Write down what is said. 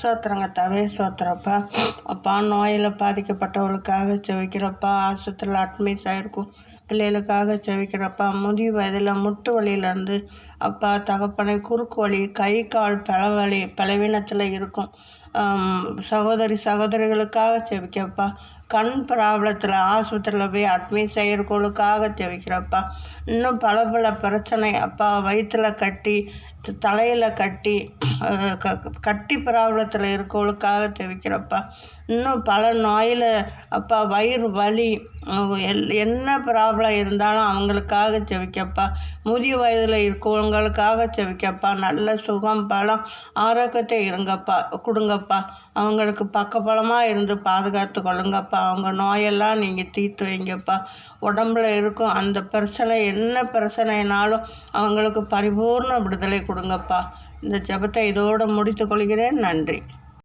சோத்திரங்க தவே சோத்திரப்பா. அப்பா நோயில் பாதிக்கப்பட்டவளுக்காக செவிக்கிறப்பா ஆஸ்பத்திரியில் அட்மிஸ் ஆகிருக்கும் பிள்ளைகளுக்காக செவிக்கிறப்பா. முதிய வயதில் முட்டு வலியிலேருந்து அப்பா தகப்பனை குறுக்கு வலி கை கால் பலவழி பலவீனத்தில் இருக்கும். சகோதரி சகோதரிகளுக்காக செவிக்கப்பா கண் ப்ராப்ளத்தில் ஆஸ்பத்திரியில் போய் அட்மிட் செய்கிறவங்களுக்காக செவிக்கிறப்பா. இன்னும் பல பல பிரச்சனை அப்பா வயிற்றில் கட்டி தலையில் கட்டி கட்டி ப்ராப்ளத்தில் இருக்கவங்களுக்காக செவிக்கிறப்பா இன்னும் பல நோயில் அப்பா வயிறு வலி. என்ன ப்ராப்ளம் இருந்தாலும் அவங்களுக்காக செவிக்கப்பா முதிய வயதில் இருக்கவங்களுக்காக செவிக்கப்பா நல்ல சுகம் பலம் ஆரோக்கியத்தை இருங்கப்பா. கொடுங்கப்பா. அவங்களுக்கு பக்கபலமாக இருந்து பாதுகாத்து கொள்ளுங்கப்பா. அவங்க நோயெல்லாம் நீங்கள் தீர்த்து வைங்கப்பா. உடம்புல இருக்கும் அந்த பிரச்சனை என்ன பிரச்சனைனாலும் அவங்களுக்கு பரிபூர்ண விடுதலை கொடுங்கப்பா. இந்த ஜபத்தை இதோடு முடித்து கொள்கிறேன். நன்றி.